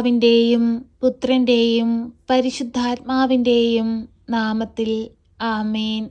പിതാവിന്റെയും പുത്രന്റെയും പരിശുദ്ധാത്മാവിന്റെയും നാമത്തിൽ ആമേൻ.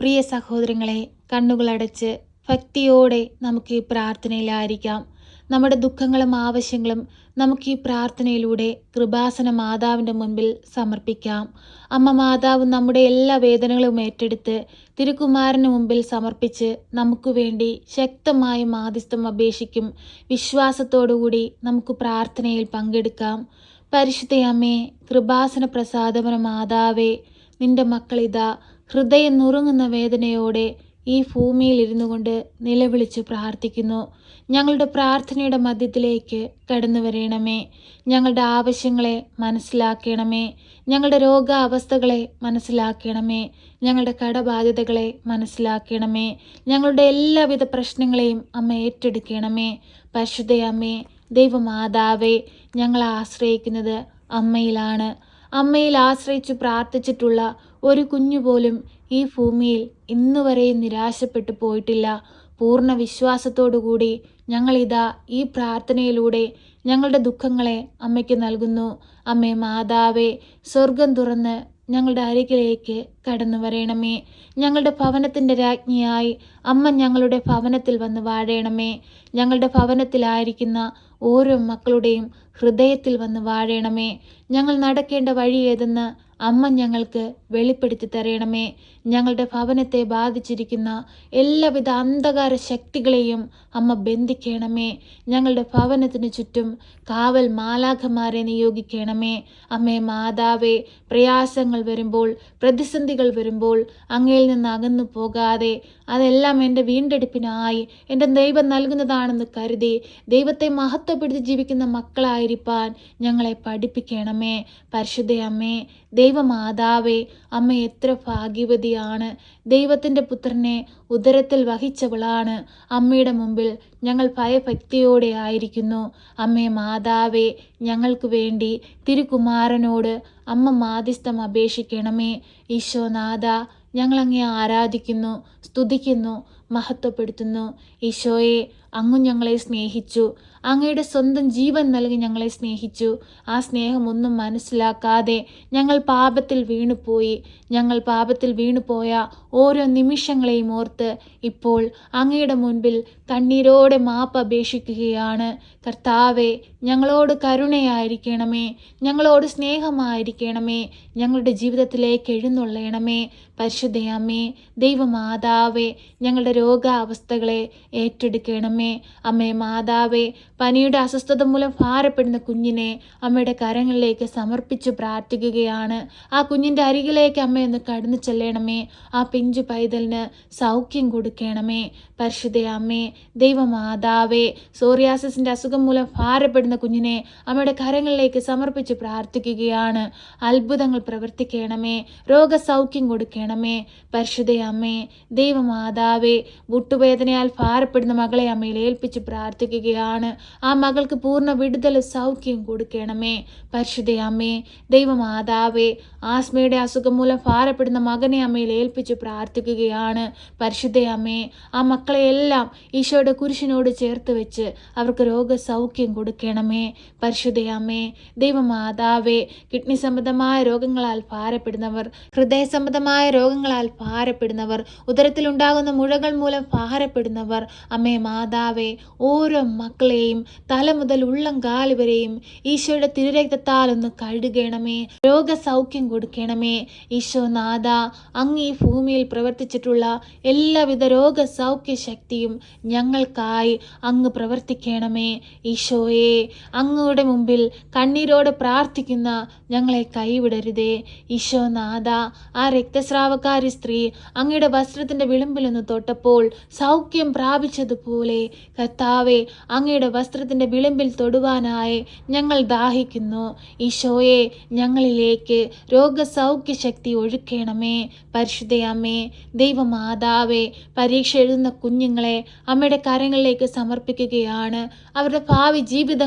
പ്രിയ സഹോദരങ്ങളെ കണ്ണുകളടച്ച് ഭക്തിയോടെ നമുക്ക് ഈ പ്രാർത്ഥനയിലായിരിക്കാം. നമ്മുടെ ദുഃഖങ്ങളും ആവശ്യങ്ങളും നമുക്ക് ഈ പ്രാർത്ഥനയിലൂടെ കൃപാസന മാതാവിന്റെ മുൻപിൽ സമർപ്പിക്കാം. അമ്മ മാതാവ് നമ്മുടെ എല്ലാ വേദനകളും ഏറ്റെടുത്ത് തിരുക്കുമാരന് മുമ്പിൽ സമർപ്പിച്ച് നമുക്ക് വേണ്ടി ശക്തമായ മാധ്യസ്ഥം അപേക്ഷിക്കും. വിശ്വാസത്തോടുകൂടി നമുക്ക് പ്രാർത്ഥനയിൽ പങ്കെടുക്കാം. പരിശുദ്ധയമ്മേ കൃപാസന പ്രസാദപന മാതാവേ നിന്റെ മക്കളിതാ ഹൃദയം നുറുങ്ങുന്ന വേദനയോടെ ഈ ഭൂമിയിൽ ഇരുന്നു കൊണ്ട് നിലവിളിച്ച് പ്രാർത്ഥിക്കുന്നു. ഞങ്ങളുടെ പ്രാർത്ഥനയുടെ മധ്യത്തിലേക്ക് കടന്നു വരണമേ. ഞങ്ങളുടെ ആവശ്യങ്ങളെ മനസ്സിലാക്കണമേ. ഞങ്ങളുടെ രോഗാവസ്ഥകളെ മനസ്സിലാക്കണമേ. ഞങ്ങളുടെ കടബാധ്യതകളെ മനസ്സിലാക്കണമേ. ഞങ്ങളുടെ എല്ലാവിധ പ്രശ്നങ്ങളെയും അമ്മ ഏറ്റെടുക്കണമേ. പരിശുദ്ധ അമ്മേ ദൈവമാതാവേ ഞങ്ങളെ ആശ്രയിക്കുന്നത് അമ്മയിലാണ്. അമ്മയിൽ ആശ്രയിച്ചു പ്രാർത്ഥിച്ചിട്ടുള്ള ഒരു കുഞ്ഞു പോലും ഈ ഭൂമിയിൽ ഇന്നുവരെയും നിരാശപ്പെട്ടു പോയിട്ടില്ല. പൂർണ വിശ്വാസത്തോടുകൂടി ഞങ്ങളിതാ ഈ പ്രാർത്ഥനയിലൂടെ ഞങ്ങളുടെ ദുഃഖങ്ങളെ അമ്മയ്ക്ക് നൽകുന്നു. അമ്മേ മാതാവേ സ്വർഗം തുറന്ന് ഞങ്ങളുടെ അരികിലേക്ക് കടന്നു വരയണമേ ഞങ്ങളുടെ ഭവനത്തിന്റെ രാജ്ഞിയായി അമ്മ ഞങ്ങളുടെ ഭവനത്തിൽ വന്ന് വാഴണമേ. ഞങ്ങളുടെ ഭവനത്തിലായിരിക്കുന്ന ഓരോ മക്കളുടെയും ഹൃദയത്തിൽ വന്ന് വാഴണമേ. ഞങ്ങൾ നടക്കേണ്ട വഴി ഏതെന്ന് അമ്മ ഞങ്ങൾക്ക് വെളിപ്പെടുത്തി തരയണമേ. ഞങ്ങളുടെ ഭവനത്തെ ബാധിച്ചിരിക്കുന്ന എല്ലാവിധ അന്ധകാര ശക്തികളെയും അമ്മ ബന്ധിക്കണമേ. ഞങ്ങളുടെ ഭവനത്തിന് ചുറ്റും കാവൽ മാലാഖമാരെ നിയോഗിക്കണമേ. അമ്മേ മാതാവേ പ്രയാസങ്ങൾ വരുമ്പോൾ പ്രതിസന്ധികൾ വരുമ്പോൾ അങ്ങയിൽ നിന്ന് അകന്നു പോകാതെ അതെല്ലാം എന്റെ വീണ്ടെടുപ്പിനായി എന്റെ ദൈവം നൽകുന്നതാണെന്ന് കരുതി ദൈവത്തെ മഹത്വപ്പെടുത്തി ജീവിക്കുന്ന മക്കളായിരിക്കാൻ ഞങ്ങളെ പഠിപ്പിക്കണമേ. പരിശുദ്ധ അമ്മേ ദൈവമാതാവേ അമ്മ എത്ര ഭാഗ്യവതിയാണ്. ദൈവത്തിന്റെ പുത്രനെ ഉദരത്തിൽ വഹിച്ചവളാണ്. അമ്മയുടെ മുമ്പിൽ ഞങ്ങൾ ഭയഭക്തിയോടെ ആയിരിക്കുന്നു. അമ്മേ മാതാവേ ഞങ്ങൾക്ക് വേണ്ടി തിരുകുമാരനോട് അമ്മ മാധ്യസ്ഥം അപേക്ഷിക്കണമേ. ഈശോനാഥ ഞങ്ങളങ്ങേ ആരാധിക്കുന്നു സ്തുതിക്കുന്നു മഹത്വപ്പെടുത്തുന്നു. ഈശോയെ അങ്ങു ഞങ്ങളെ സ്നേഹിച്ചു. അങ്ങയുടെ സ്വന്തം ജീവൻ നൽകി ഞങ്ങളെ സ്നേഹിച്ചു. ആ സ്നേഹമൊന്നും മനസ്സിലാക്കാതെ ഞങ്ങൾ പാപത്തിൽ വീണുപോയി. ഞങ്ങൾ പാപത്തിൽ വീണുപോയ ഓരോ നിമിഷങ്ങളെയും ഓർത്ത് ഇപ്പോൾ അങ്ങയുടെ മുൻപിൽ കണ്ണീരോടെ മാപ്പ് അപേക്ഷിക്കുകയാണ്. കർത്താവെ ഞങ്ങളോട് കരുണയായിരിക്കണമേ. ഞങ്ങളോട് സ്നേഹമായിരിക്കണമേ. ഞങ്ങളുടെ ജീവിതത്തിലേക്ക് എഴുന്നള്ളയണമേ. പരിശുദ്ധയമ്മേ ദൈവമാതാവേ ഞങ്ങളുടെ രോഗാവസ്ഥകളെ ഏറ്റെടുക്കണമേ. അമ്മേ മാതാവേ പനിയുടെ അസ്വസ്ഥത മൂലം ഭാരപ്പെടുന്ന കുഞ്ഞിനെ അമ്മയുടെ കരങ്ങളിലേക്ക് സമർപ്പിച്ച് പ്രാർത്ഥിക്കുകയാണ്. ആ കുഞ്ഞിന്റെ അരികിലേക്ക് അമ്മയൊന്ന് കടന്നു ചെല്ലണമേ. ആ പിഞ്ചു പൈതലിന് സൗഖ്യം കൊടുക്കണമേ. പരിശുദ്ധയമ്മേ ദൈവമാതാവേ സോറിയാസിന്റെ അസുഖം മൂലം ഭാരപ്പെടുന്ന കുഞ്ഞിനെ അമ്മയുടെ കരങ്ങളിലേക്ക് സമർപ്പിച്ച് പ്രാർത്ഥിക്കുകയാണ്. അത്ഭുതങ്ങൾ പ്രവർത്തിക്കണമേ. രോഗസൗഖ്യം കൊടുക്കണമേ. പരിശുദ്ധ അമ്മേ ദൈവമാതാവേ മുട്ടുവേദനയാൽ ഭാരപ്പെടുന്ന മകളെ അമ്മയിൽ ഏൽപ്പിച്ച് പ്രാർത്ഥിക്കുകയാണ്. ആ മകൾക്ക് പൂർണ വിടുതൽ സൗഖ്യം കൊടുക്കണമേ. പരിശുദ്ധ അമ്മേ ദൈവമാതാവേ ആസ്മയുടെ അസുഖം മൂലം ഭാരപ്പെടുന്ന മകനെ അമ്മയിൽ ഏൽപ്പിച്ച് പ്രാർത്ഥിക്കുകയാണ്. പരിശുദ്ധ അമ്മേ ആ മക്കളെ എല്ലാം ഈശോയുടെ കുരിശിനോട് ചേർത്ത് വെച്ച് അവർക്ക് രോഗസൗഖ്യം കൊടുക്കണമേ. പരിശുദ്ധ പരിശുദ്ധയാമേ ദൈവമാതാവേ കിഡ്നി സംബന്ധമായ രോഗങ്ങളാൽ ഭാരപ്പെടുന്നവർ ഹൃദയ സംബന്ധമായ രോഗങ്ങളാൽ ഭാരപ്പെടുന്നവർ ഉദരത്തിലുണ്ടാകുന്ന മുഴകൾ മൂലം ഭാരപ്പെടുന്നവർ അമ്മേ മാതാവേ ഓരോ മക്കളെയും തല മുതൽ ഉള്ളം കാൽ വരെയും ഈശോയുടെ തിരുരക്തത്താൽ ഒന്ന് കഴുകണമേ. രോഗസൗഖ്യം കൊടുക്കണമേ. ഈശോ നാഥ അങ്ങ് ഈ ഭൂമിയിൽ പ്രവർത്തിച്ചിട്ടുള്ള എല്ലാവിധ രോഗസൗഖ്യ ശക്തിയും ഞങ്ങൾക്കായി അങ്ങ് പ്രവർത്തിക്കണമേ. ഈശോയെ അങ്ങയുടെ മുമ്പിൽ കണ്ണീരോടെ പ്രാർത്ഥിക്കുന്ന ഞങ്ങളെ കൈവിടരുതേ. ഈശോനാഥ ആ രക്തസ്രാവക്കാരി സ്ത്രീ അങ്ങയുടെ വസ്ത്രത്തിന്റെ വിളിമ്പിലൊന്ന് തൊട്ടപ്പോൾ സൗഖ്യം പ്രാപിച്ചതുപോലെ കർത്താവെ അങ്ങയുടെ വസ്ത്രത്തിന്റെ വിളിമ്പിൽ തൊടുവാനായി ഞങ്ങൾ ദാഹിക്കുന്നു. ഈശോയെ ഞങ്ങളിലേക്ക് രോഗസൗഖ്യ ശക്തി ഒഴുക്കണമേ പരിശുദ്ധയമ്മേ ദൈവമാതാവേ പരീക്ഷ എഴുതുന്ന കുഞ്ഞുങ്ങളെ അമ്മയുടെ കരങ്ങളിലേക്ക് സമർപ്പിക്കുകയാണ്. അവരുടെ ഭാവി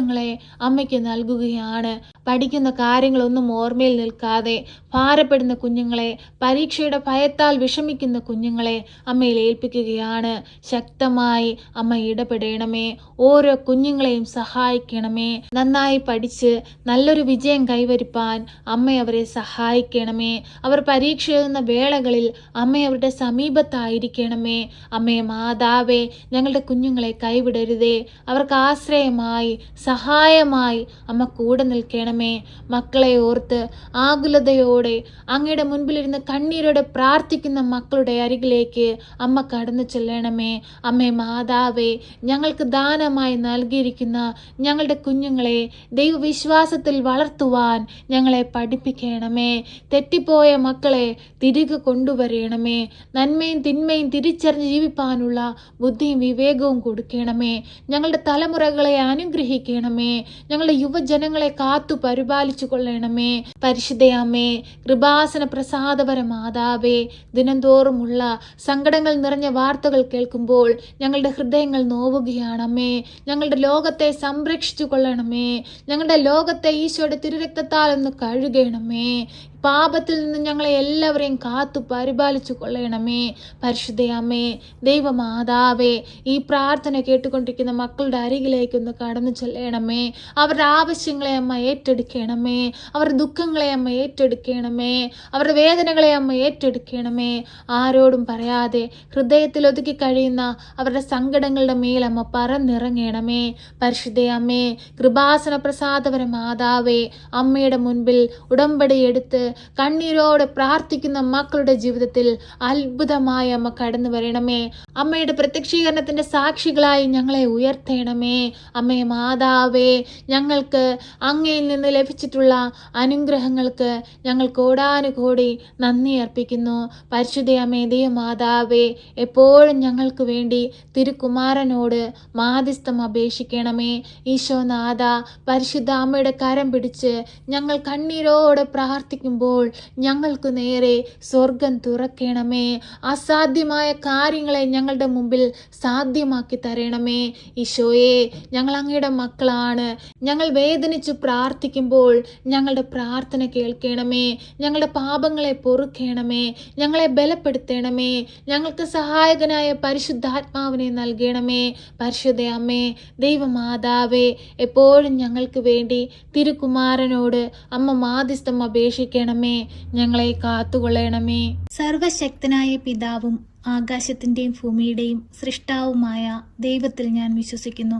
ജീവിതങ്ങളെ അമ്മയ്ക്ക് നൽകുകയാണ്. പഠിക്കുന്ന കാര്യങ്ങളൊന്നും ഓർമ്മയിൽ നിൽക്കാതെ ഭാരപ്പെടുന്ന കുഞ്ഞുങ്ങളെ പരീക്ഷയുടെ ഭയത്താൽ വിഷമിക്കുന്ന കുഞ്ഞുങ്ങളെ അമ്മയിൽ ഏൽപ്പിക്കുകയാണ്. ശക്തമായി അമ്മ ഇടപെടണമേ. ഓരോ കുഞ്ഞുങ്ങളെയും സഹായിക്കണമേ. നന്നായി പഠിച്ച് നല്ലൊരു വിജയം കൈവരിപ്പാൻ അമ്മ അവരെ സഹായിക്കണമേ. അവർ പരീക്ഷ എഴുതുന്ന വേളകളിൽ അമ്മ അവരുടെ സമീപത്തായിരിക്കണമേ. അമ്മയെ മാതാവേ ഞങ്ങളുടെ കുഞ്ഞുങ്ങളെ കൈവിടരുതേ. അവർക്ക് ആശ്രയമായി സഹായമായി അമ്മ കൂടെ നിൽക്കണമേ. മക്കളെ ഓർത്ത് ആകുലതയോടെ അങ്ങയുടെ മുൻപിലിരുന്ന് കണ്ണീരോടെ പ്രാർത്ഥിക്കുന്ന മക്കളുടെ അരികിലേക്ക് അമ്മ കടന്നു ചെല്ലണമേ. അമ്മേ മാതാവേ ഞങ്ങൾക്ക് ദാനമായി നൽകിയിരിക്കുന്ന ഞങ്ങളുടെ കുഞ്ഞുങ്ങളെ ദൈവവിശ്വാസത്തിൽ വളർത്തുവാൻ ഞങ്ങളെ പഠിപ്പിക്കണമേ. തെറ്റിപ്പോയ മക്കളെ തിരികെ കൊണ്ടുവരണമേ. നന്മയും തിന്മയും തിരിച്ചറിഞ്ഞ് ജീവിപ്പാനുള്ള ബുദ്ധിയും വിവേകവും കൊടുക്കണമേ. ഞങ്ങളുടെ തലമുറകളെ അനുഗ്രഹിക്കണമേ. ഞങ്ങളുടെ യുവജനങ്ങളെ കാത്തു പരിപാലിച്ചു കൊള്ളണമേ പരിശുദ്ധയമ്മേ കൃപാസന പ്രസാദപര മാതാവേ ദിനംതോറുമുള്ള സങ്കടങ്ങൾ നിറഞ്ഞ വാർത്തകൾ കേൾക്കുമ്പോൾ ഞങ്ങളുടെ ഹൃദയങ്ങൾ നോവുകയാണമ്മേ. ഞങ്ങളുടെ ലോകത്തെ സംരക്ഷിച്ചു കൊള്ളണമേ ഞങ്ങളുടെ ലോകത്തെ ഈശോയുടെ തിരുരക്തത്താൽ ഒന്ന് കഴുകണമേ. പാപത്തിൽ നിന്ന് ഞങ്ങളെ എല്ലാവരെയും കാത്തു പരിപാലിച്ചു കൊള്ളണമേ. പരിശുദ്ധയമ്മേ ദൈവമാതാവേ ഈ പ്രാർത്ഥന കേട്ടുകൊണ്ടിരിക്കുന്ന മക്കളുടെ അരികിലേക്കൊന്ന് കടന്നു ചെല്ലണമേ. അവരുടെ ആവശ്യങ്ങളെ അമ്മ ഏറ്റെടുക്കണമേ. അവരുടെ ദുഃഖങ്ങളെ അമ്മ ഏറ്റെടുക്കണമേ. അവരുടെ വേദനകളെ അമ്മ ഏറ്റെടുക്കണമേ. ആരോടും പറയാതെ ഹൃദയത്തിൽ ഒതുക്കി കഴിയുന്ന അവരുടെ സങ്കടങ്ങളുടെ മേലമ്മ പറന്നിറങ്ങണമേ. പരിശുദ്ധയമ്മേ കൃപാസന പ്രസാദപര മാതാവേ അമ്മയുടെ മുൻപിൽ ഉടമ്പടി എടുത്ത് കണ്ണീരോടെ പ്രാർത്ഥിക്കുന്ന മക്കളുടെ ജീവിതത്തിൽ അത്ഭുതമായി അമ്മ കടന്നു വരണമേ. അമ്മയുടെ പ്രത്യക്ഷീകരണത്തിന്റെ സാക്ഷികളായി ഞങ്ങളെ ഉയർത്തേണമേ. അമ്മേ മാതാവേ ഞങ്ങൾക്ക് അങ്ങയിൽ നിന്ന് ലഭിച്ചിട്ടുള്ള അനുഗ്രഹങ്ങൾക്ക് ഞങ്ങൾ കോടാനുകോടി നന്ദി അർപ്പിക്കുന്നു. പരിശുദ്ധ അമ്മേ മാതാവേ എപ്പോഴും ഞങ്ങൾക്ക് വേണ്ടി തിരുക്കുമാരനോട് മാധ്യസ്ഥം അപേക്ഷിക്കണമേ. ഈശോനാഥ പരിശുദ്ധ അമ്മയുടെ കരം പിടിച്ച് ഞങ്ങൾ കണ്ണീരോടെ പ്രാർത്ഥിക്കുമ്പോൾ ഞങ്ങൾക്ക് നേരെ സ്വർഗം തുറക്കണമേ. അസാധ്യമായ കാര്യങ്ങളെ ഞങ്ങളുടെ മുമ്പിൽ സാധ്യമാക്കി തരണമേ. ഈശോയെ ഞങ്ങൾ അങ്ങയുടെ മക്കളാണ്. ഞങ്ങൾ വേദനിച്ച് പ്രാർത്ഥിക്കുമ്പോൾ ഞങ്ങളുടെ പ്രാർത്ഥന കേൾക്കണമേ. ഞങ്ങളുടെ പാപങ്ങളെ പൊറുക്കണമേ. ഞങ്ങളെ ബലപ്പെടുത്തണമേ. ഞങ്ങൾക്ക് സഹായകനായ പരിശുദ്ധാത്മാവിനെ നൽകണമേ. പരിശുദ്ധ അമ്മേ ദൈവമാതാവേ എപ്പോഴും ഞങ്ങൾക്ക് വേണ്ടി തിരുകുമാരനോട് അമ്മ മാധ്യസ്ഥം അപേക്ഷിക്കണമേ ഞങ്ങളെ കാത്തുകൊള്ളണമേ. സർവശക്തനായ പിതാവും ആകാശത്തിന്റെയും ഭൂമിയുടെയും സൃഷ്ടാവുമായ ദൈവത്തിൽ ഞാൻ വിശ്വസിക്കുന്നു.